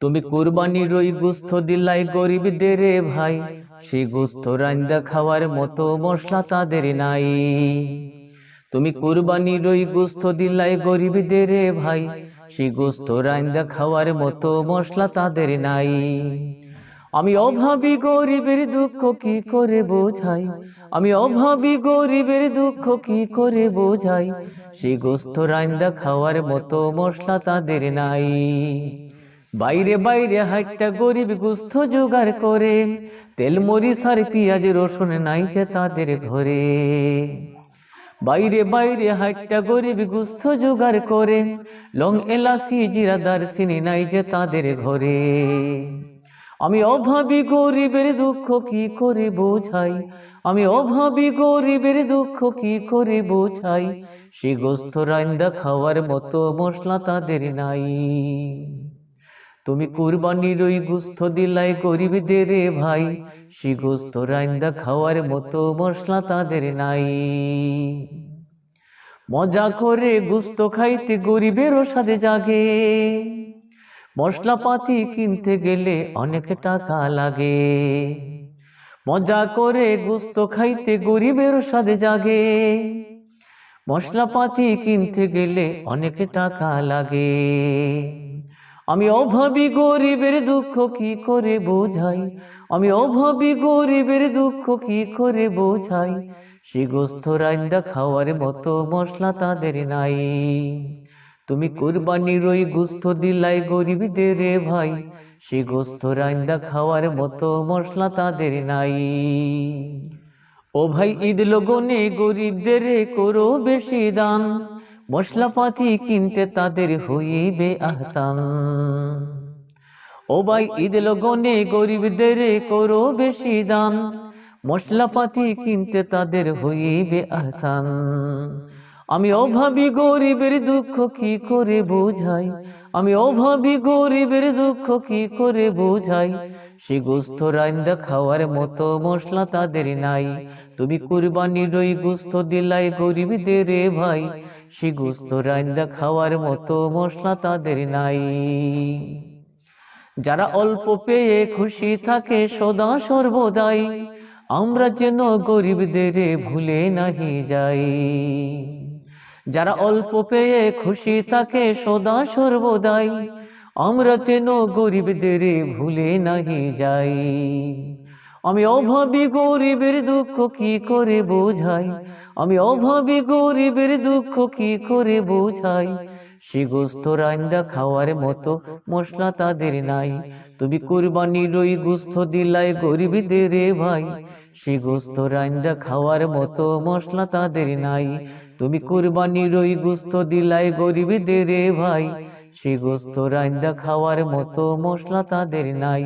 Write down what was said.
তুমি কুরবানির ওই গুস্থ দিলাই গরিবদের রে ভাই। সেই গুস্থ রান্দা খাওয়ার মতো মশলা তাদের নাই। তুমি কুরবানির ওই গুস্থ দিলাই গরিবদের ভাই। সেই গুস্থ রান্দা খাওয়ার মতো মশলা তাদের নাই। আমি অভাবী গরিবের দুঃখ কি করে বোঝাই? আমি অভাবী গরিবের দুঃখ কি করে বোঝাই? সেই গোস্ত রান্দা খাওয়ার মতো মশলা তাদের নাই। বাইরে বাইরে হাইটটা গরিব গুস্থ জোগাড় করে। তেল, মরিচ আর পেঁয়াজ, রসুন নাই যে তাদের ঘরে। বাইরে বাইরে হাইটটা গরিব গুস্থ জোগাড় করে। লং এলাচি, জিরা, দারচিনি নাই যে তাদের ঘরে। আমি অভাবী গরিবের দুঃখ কি করে বোঝাই? আমি অভাবী গরিবের দুঃখ কি করে বোঝাই? সে গোস্ত রান্দা খাওয়ার মতো মশলা তাদের নাই। তুমি কুরবানির ওই গুস্থ দিলাই গরিবদের রে ভাই। সে গোস্ত রাইন্দা খাওয়ার মতো মশলা তাদের নাই। মজা করে গুস্ত খাইতে গরিবেরও সাথে জাগে। মশলাপাতি কিনতে গেলে অনেক টাকা লাগে। মজা করে গুস্ত খাইতে গরিবের সাথে জাগে। মশলাপাতি কিনতে গেলে অনেক টাকা লাগে। আমি অভাবী গরিবের দুঃখ কি করে বোঝাই? আমি অভাবী গরিবের দুঃখ কি করে বোঝাই? সে গোস্ত রান্দা খাওয়ার মতো মশলা তাদের নাই। তুমি কুরবানির ওই গুস্ত দিলাই গরিবদের রে ভাই। সে গোস্ত রান্দা খাওয়ার মতো মশলা তাদের নাই। ও ভাই ঈদ লগনে গরিবদের করো বেশি দান। মশলাপাতি কিনতে তাদের হইবে আহসান। ও ভাই, ঈদ লগনে গরিবদের করো বেশি দান। মশলাপাতি কিনতে তাদের হইবে আহসান। আমি অভাবী গরিবের দুঃখ কি করে বোঝাই? আমি অভাবী গরিবের দুঃখ কি করে বোঝাই? সে গোস্ত রান্দা খাওয়ার মতো মশলা তাদের নাই। তুমি কুরবানির ওই গোস্ত দিলাই গরিবদের ভাই। সে গোস্ত খাওয়ার মতো মশলা তাদের নাই। যারা অল্প পেয়ে খুশি থাকে সদা সর্বদাই, আমরা যেন গরিবদের ভুলে নাহি যাই। যারা অল্প পেয়ে খুশি থাকে সদা সর্বদাই, আমরা যেন গরিবদের ভুলে নাহি যাই। আমি অভাবী গরিবের দুঃখ কি করে বোঝাই? আমি অভাবী গরিবের দুঃখ কি করে বোঝাই? সে গোস্ত রান্দা খাওয়ার মতো মশলা তাদের নাই। তুমি কুরবানির ওই গোস্ত দিলাই গরিবদের রে ভাই। সে গোস্ত রান্দা খাওয়ার মতো মশলা তাদের নাই। তুমি কুরবানির ওই গোস্ত দিলাই গরিবদের রে ভাই। সে গোস্ত রান্দা খাওয়ার মতো মশলা তাদের নাই।